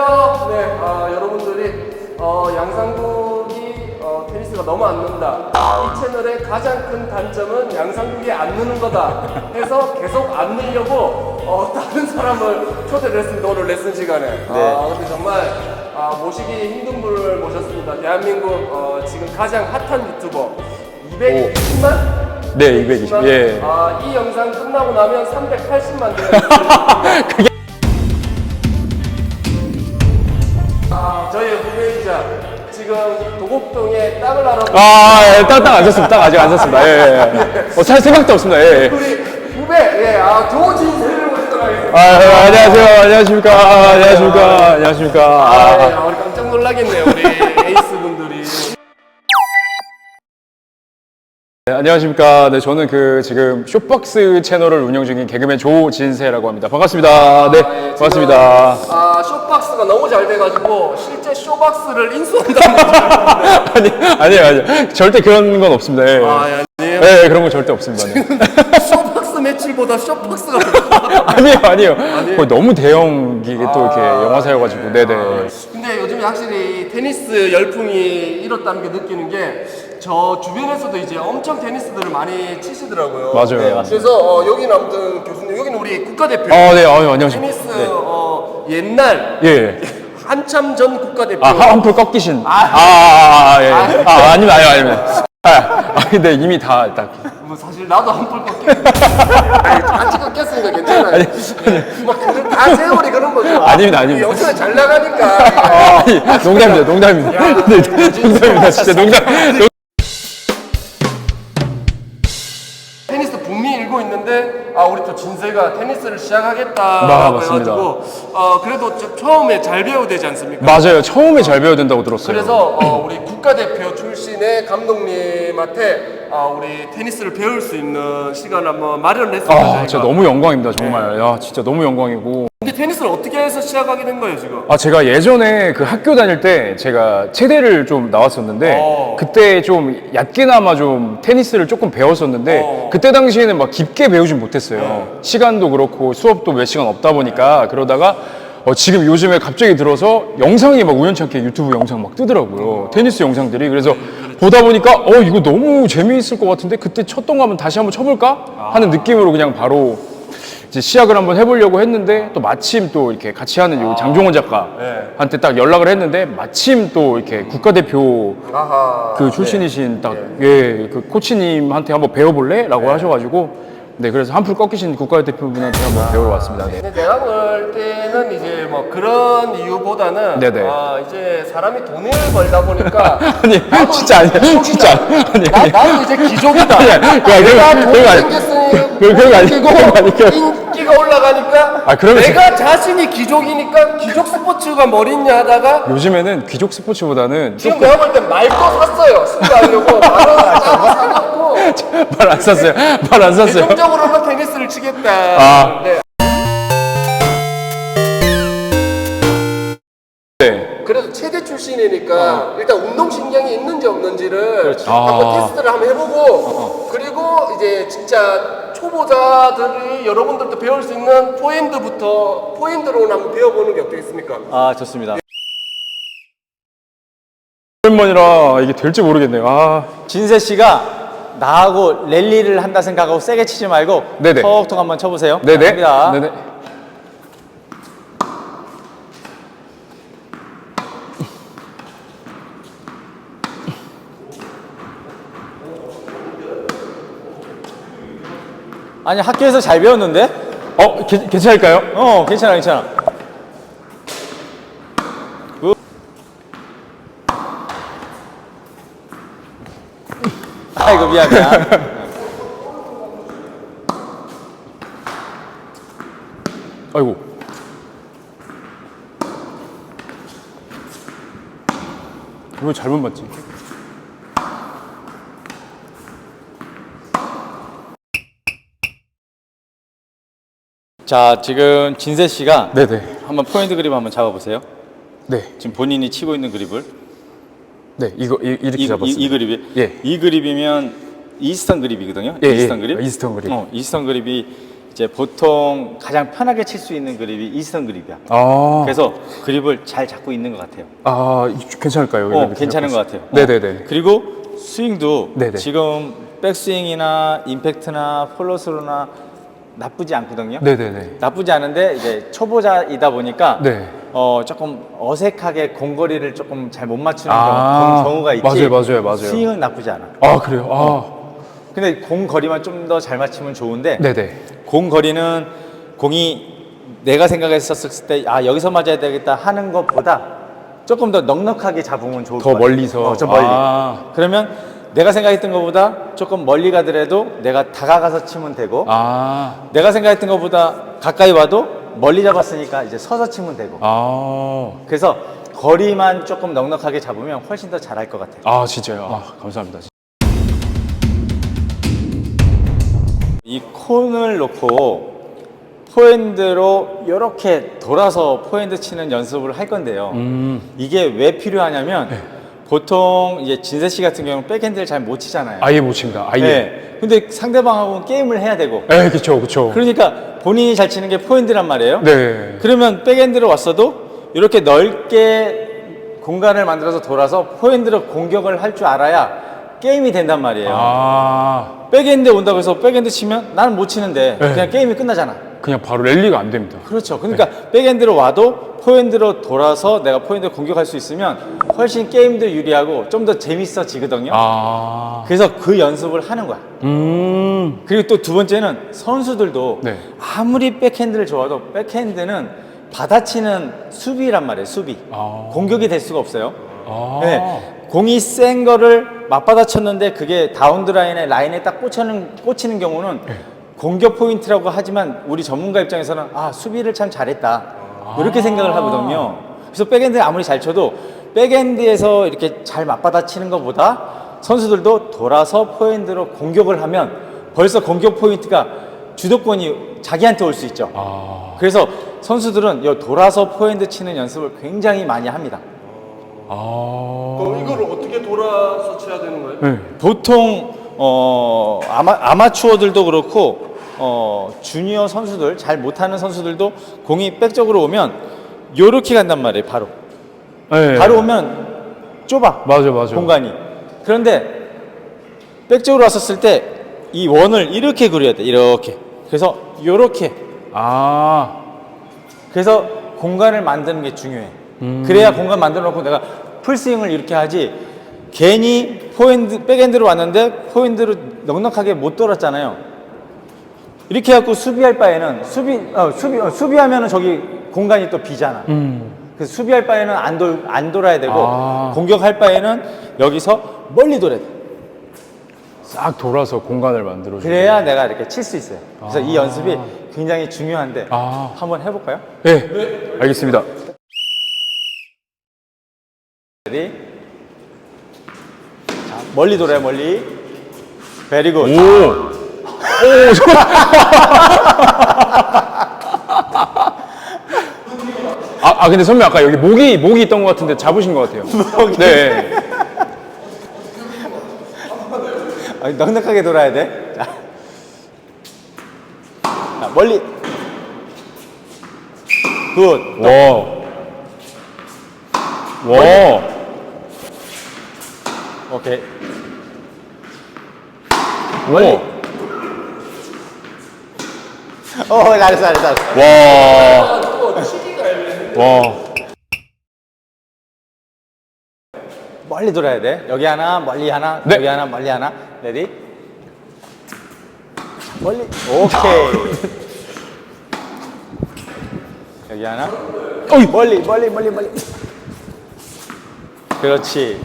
안녕하세요. 네, 아, 여러분들이 어, 양상국이 어, 테니스가 너무 안 는다. 이 채널의 가장 큰 단점은 양상국이 안 느는 거다. 해서 계속 안 늘려고 어, 다른 사람을 초대를 했습니다. 오늘 레슨 시간에. 아, 근데 정말 아, 모시기 힘든 분을 모셨습니다. 대한민국 어, 지금 가장 핫한 유튜버 220만? 네, 220. 예. 아, 이 영상 끝나고 나면 380만 돼요. 아, 지금 도곡동에 땅을 알아보는 아, 예, 딱, 딱 앉았습니다. 딱 아직 앉았습니다. 예, 예. 어, 살 생각도 없습니다. 예, 예. 우리 후배, 예, 아, 조진세를 모시도록 하겠습니다. 아, 예, 안녕하세요. 안녕하십니까. 안녕하십니까. 안녕하십니까. 아, 예, 아, 아, 우리 깜짝 놀라겠네요, 우리 에이스 분들 네, 안녕하십니까. 네, 저는 그 지금 쇼박스 채널을 운영 중인 개그맨 조진세라고 합니다. 반갑습니다. 네, 예, 반갑습니다. 지금, 아, 쇼박스가 너무 잘 돼가지고 실제 쇼박스를 인수한다는 아니, 아니에요, 아니에요. 절대 그런 건 없습니다. 예. 아, 예, 아니에요? 예, 그런 건 절대 없습니다. 네. 쇼박스 매출보다 쇼박스가 더 아니에요, 아니에요. 거의 너무 대형 이게 또 이렇게 영화사여가지고, 네네. 근데 요즘에 확실히 테니스 열풍이 일었다는 게 느끼는 게 저 주변에서도 이제 엄청 테니스들을 많이 치시더라고요. 맞아요. 그래서 어, 여기는 아무튼 교수님 여기는 우리 국가대표 어, 네, 어, 안녕하십니까. 테니스 어, 옛날 예, 예. 한참 전 국가대표. 아, 한- 한풀 꺾이신. 아, 아, 아, 아, 예. 아, 아니면, 아니면, 아니면. 아, 아, 근데 이미 다, 딱. 뭐 사실 나도 한풀 꺾였는데 아니, 같이 꺾였으니까 괜찮아요. 뭐 그런 다 세월이 그런 거죠. 아닙니다, 아닙니다. 영상이 잘 나가니까. 아니, 농담입니다, 농담입니다. 네, 농담입니다, 진짜 농담. 있는데 아 우리 또 진세가 테니스를 시작하겠다 아, 맞습니다. 해가지고 어 그래도 저- 처음에 잘 배워야 되지 않습니까? 맞아요. 처음에 잘 배워야 된다고 들었어요. 그래서 어, 우리 국가대표 출신의 감독님한테 아, 우리 테니스를 배울 수 있는 시간을 한번 마련했습니다. 아, 저희가. 진짜 너무 영광입니다, 정말. 야, 진짜 너무 영광이고. 시작하게 된 거예요 지금? 아, 제가 예전에 그 학교 다닐 때 제가 체대를 좀 나왔었는데, 어. 그때 좀 얕게나마 좀 테니스를 조금 배웠었는데, 어. 그때 당시에는 막 깊게 배우진 못했어요. 시간도 그렇고 수업도 몇 시간 없다 보니까, 그러다가 어, 지금 요즘에 갑자기 들어서 영상이 막 우연찮게 유튜브 영상 막 뜨더라고요. 테니스 영상들이. 그래서 보다 보니까, 어, 이거 너무 재미있을 것 같은데, 그때 쳤던 거 한번 다시 한번 쳐볼까? 하는 느낌으로 그냥 바로 이제 시작을 한번 해보려고 했는데 또 마침 또 이렇게 같이 하는 요 장종원 작가한테 딱 연락을 했는데 마침 또 이렇게 국가대표 아하. 그 출신이신 딱 예 그 코치님한테 한번 배워볼래?라고 하셔가지고 네 그래서 한풀 꺾이신 국가대표분한테 한번 배우러 왔습니다. 네. 근데 내가 볼 때는 이제 뭐 그런 이유보다는 네네. 아 이제 사람이 돈을 벌다 보니까 아니 나도 진짜 이제 아니야. 진짜 아니 나, 나도 이제 귀족이다. 아니, 그거 아니, 내가 그거 아니- 생겼으니 그거- 그거 아니- 인기고 그거 아니- 그거- 인기가 올라가니까 아, 그러면 내가 자신이 귀족이니까 귀족 스포츠가 뭐 있냐 하다가 요즘에는 귀족 스포츠보다는 지금 내가 볼때 말도 샀어요. 승부하려고 말을 사갖고 말안 샀어요 말안 샀어요 최종적으로는 테니스를 치겠다. 아. 네. 네. 그래도 체대 출신이니까 일단 운동신경이 있는지 없는지를 한번 아. 테스트를 한번 해보고 그리고 이제 진짜 초보자들이 여러분들도 배울 수 있는 포핸드부터 포핸드로 한번 배워보는 게 어떻겠습니까? 아 좋습니다. 오랜만이라 이게 될지 모르겠네요 아 진세 씨가 나하고 랠리를 한다 생각하고 세게 치지 말고 네네. 톡톡 한번 쳐보세요. 네네 갑니다. 네네 아니 학교에서 잘 배웠는데? 어 괜- 괜찮을까요? 어 괜찮아 괜찮아. 아이고 미안 미안. 아이고. 이거 잘못 맞지? 자 지금 진세 씨가 네네. 한번 포인트 그립 한번 잡아보세요. 네. 지금 본인이 치고 있는 그립을 네. 이거 이, 이렇게 이, 잡았습니다. 이, 이 그립이 예. 이 그립이면 이스턴 그립이거든요. 예, 예. 이스턴 그립. 이스턴 그립. 어, 이스턴 그립이 이제 보통 가장 편하게 칠 수 있는 그립이 일선 그립이야. 아, 그래서 그립을 잘 잡고 있는 것 같아요. 아 이- 괜찮을까요? 어, 괜찮은 것. 같아요. 네 네네. 어. 그리고 스윙도 네네. 지금 백스윙이나 임팩트나 폴로스로나 나쁘지 않거든요. 네네네. 나쁘지 않은데 이제 초보자이다 보니까 네. 어 조금 어색하게 공거리를 조금 잘 못 맞추는 아, 경우, 가 있지. 맞아요, 맞아요, 맞아요. 스윙은 나쁘지 않아. 아 그래요? 아, 근데 공 거리만 좀 더 잘 맞추면 좋은데 네네. 공 거리는 공이 내가 생각했었을 때 아 여기서 맞아야 되겠다 하는 것보다 조금 더 넉넉하게 잡으면 좋을 더 것 같아요. 멀리서. 어, 저 멀리. 아. 그러면 내가 생각했던 것보다 조금 멀리 가더라도 내가 다가가서 치면 되고 아, 내가 생각했던 것보다 가까이 와도 멀리 잡았으니까 이제 서서 치면 되고 아, 그래서 거리만 조금 넉넉하게 잡으면 훨씬 더 잘할 것 같아요. 아 진짜요? 아 감사합니다. 이 콘을 놓고 포핸드로 이렇게 돌아서 포핸드 치는 연습을 할 건데요. 음, 이게 왜 필요하냐면 보통 이제 진세 씨 같은 경우는 백핸드를 잘 못 치잖아요. 아예 못 칩니다. 아예. 네. 근데 상대방하고는 게임을 해야 되고 네, 그렇죠, 그렇죠. 그러니까 본인이 잘 치는 게 포핸드란 말이에요. 네. 그러면 백핸드로 왔어도 이렇게 넓게 공간을 만들어서 돌아서 포핸드로 공격을 할 줄 알아야 게임이 된단 말이에요. 아, 백핸드 온다고 해서 백핸드 치면 나는 못 치는데 네. 그냥 게임이 끝나잖아. 그냥 바로 랠리가 안 됩니다. 그렇죠. 그러니까 백핸드로 와도 포핸드로 돌아서 내가 포핸드 공격할 수 있으면 훨씬 게임도 유리하고 좀 더 재밌어지거든요. 아, 그래서 그 연습을 하는 거야. 음, 그리고 또 두 번째는 선수들도 네. 아무리 백핸드를 좋아도 백핸드는 받아치는 수비란 말이에요. 수비. 아. 공격이 될 수가 없어요. 아, 네. 공이 센 거를 맞받아쳤는데 그게 다운드 라인에 라인에 딱 꽂히는 꽂히는 경우는 네. 공격 포인트라고 하지만 우리 전문가 입장에서는 아 수비를 참 잘했다 이렇게 생각을 하거든요. 그래서 백핸드 아무리 잘 쳐도 백핸드에서 이렇게 잘 맞받아 치는 것보다 선수들도 돌아서 포핸드로 공격을 하면 벌써 공격 포인트가 주도권이 자기한테 올 수 있죠. 아, 그래서 선수들은 이 돌아서 포핸드 치는 연습을 굉장히 많이 합니다. 아, 그럼 이걸 어떻게 돌아서 쳐야 되는 거예요? 네. 보통 어 아마 아마추어들도 그렇고 어 주니어 선수들 잘 못하는 선수들도 공이 백적으로 오면 요렇게 간단 말이에요 바로 네. 바로 오면 좁아 맞아, 맞아. 공간이 그런데 백적으로 왔었을 때 이 원을 이렇게 그려야 돼 이렇게 그래서 요렇게 아, 그래서 공간을 만드는 게 중요해. 그래야 공간 만들어 놓고 내가 풀스윙을 이렇게 하지 괜히 포핸드 백핸드로 왔는데 포핸드로 넉넉하게 못 돌았잖아요. 이렇게 해갖고 수비할 바에는 수비 어, 수비 어, 수비하면은 저기 공간이 또 비잖아. 음, 그래서 수비할 바에는 안, 돌, 안 돌아야 되고 아. 공격할 바에는 여기서 멀리 돌아야 돼. 싹 돌아서 공간을 만들어. 그래야 내가 이렇게 칠 수 있어요. 그래서 이 연습이 굉장히 중요한데 아. 한번 해볼까요? 네, 알겠습니다. 레디. 자, 멀리 돌아요, 멀리. 베리 굿. 오, 오, 저... 아, 아, 근데 선배 아까 여기 목이 목이 있던 것 같은데 잡으신 것 같아요. 네. 아, 넉넉하게 돌아야 돼. 자. 자, 멀리. 굿. 와. 와. 오케이. 와. 어, 잘했어, 잘했어, 잘했어. 와. 와. 멀리 돌아야 돼. 여기 하나, 멀리 하나, 네. 여기 하나, 멀리 하나. 레디. 자, 멀리. 오케이. 여기 하나. 어이. 멀리, 멀리, 멀리, 멀리. 그렇지.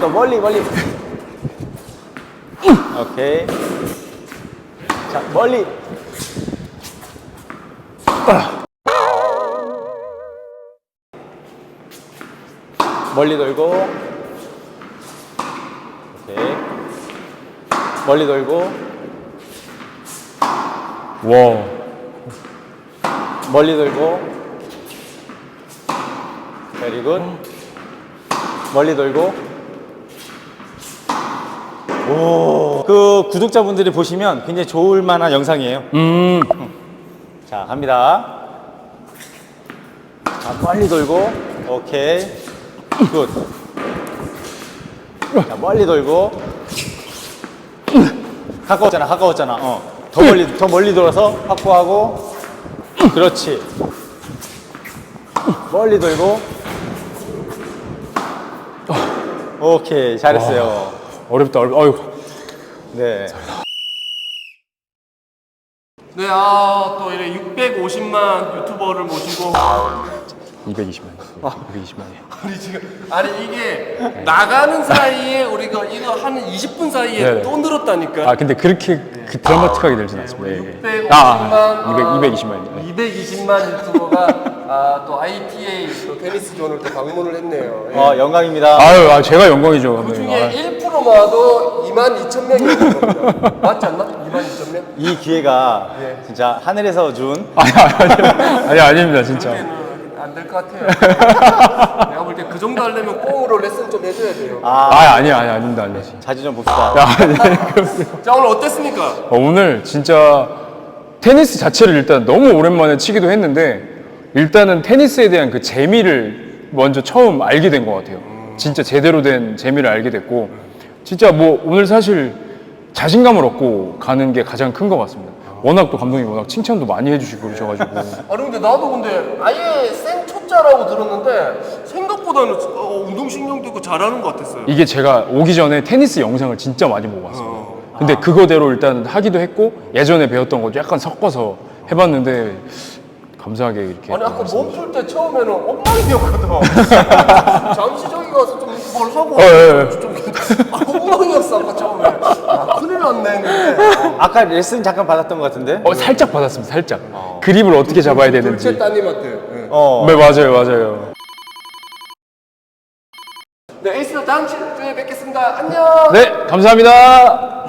또 멀리, 멀리. 오케이. 자, 멀리. 멀리 돌고. 오케이. 멀리 돌고. 와. 멀리 돌고. 베리 굿. 멀리 돌고. 오, 그 구독자분들이 보시면 굉장히 좋을 만한 영상이에요. 음. 자, 갑니다. 자, 빨리 돌고. 오케이. 굿. 자, 멀리 돌고. 가까웠잖아, 가까웠잖아. 어. 더 멀리, 더 멀리 돌아서 확보하고. 그렇지. 멀리 돌고. 오케이, 잘했어요. 어렵다, 어렵다. 어휴. 네. 네, 아, 또 이래 650만 유튜버를 모시고 220만. 220만이에요. 아니 지금 아니 이게 나가는 사이에 우리가 이거 하는 20분 사이에 네네. 또 늘었다니까. 아, 근데 그렇게 그 드라마틱하게 되진 않습니다. 예, 예. 650만, 아, 200, 220만이요. 220만 유튜버가 아, 또 ITA 또 테니스 존을 또 방문을 했네요. 예. 어, 영광입니다. 아유, 아, 제가 영광이죠. 그 감독님. 중에 아, 1%만 와도 2만 2천 명이 있는 겁니다. 맞지 않나? 2만 2천 명? 이 기회가 예. 진짜 하늘에서 준 아니, 아니, 아니, 아닙니다, 진짜. 안될 것 같아요. 볼 때 그 정도 하려면 꽁으로 레슨 좀 해줘야 돼요. 아, 아, 아니, 아니, 아닙니다, 아닙니다. 자주 좀 봅시다. 자 오늘 어땠습니까? 어, 오늘 진짜 테니스 자체를 일단 너무 오랜만에 치기도 했는데 일단은 테니스에 대한 그 재미를 먼저 처음 알게 된 것 같아요. 진짜 제대로 된 재미를 알게 됐고 진짜 뭐 오늘 사실 자신감을 얻고 가는 게 가장 큰 것 같습니다. 워낙 또 감독님 워낙 칭찬도 많이 해주시고 그러셔가지고 아니 근데 나도 근데 아예 생 초짜라고 들었는데 생각보다는 어, 운동신경도 있고 잘하는 것 같았어요. 이게 제가 오기 전에 테니스 영상을 진짜 많이 보고 왔습니다. 근데 그거대로 일단 하기도 했고 예전에 배웠던 거 약간 섞어서 해봤는데 감사하게 이렇게 아니 아까 몸 풀 때 처음에는 엉망이었거든. 잠시 저기 가서 좀 뭘 하고 어, 예, 예. 좀 아, 엉망이었어 아까 처음에. 아, 큰일 났네 했는데. 아까 레슨 잠깐 받았던 것 같은데? 어, 살짝 받았습니다. 살짝 그립을 어떻게 잡아야 둘째 되는지. 따님한테. 예. 어. 네 맞아요, 맞아요. 네 에이스 다음 주에 뵙겠습니다. 안녕. 네 감사합니다.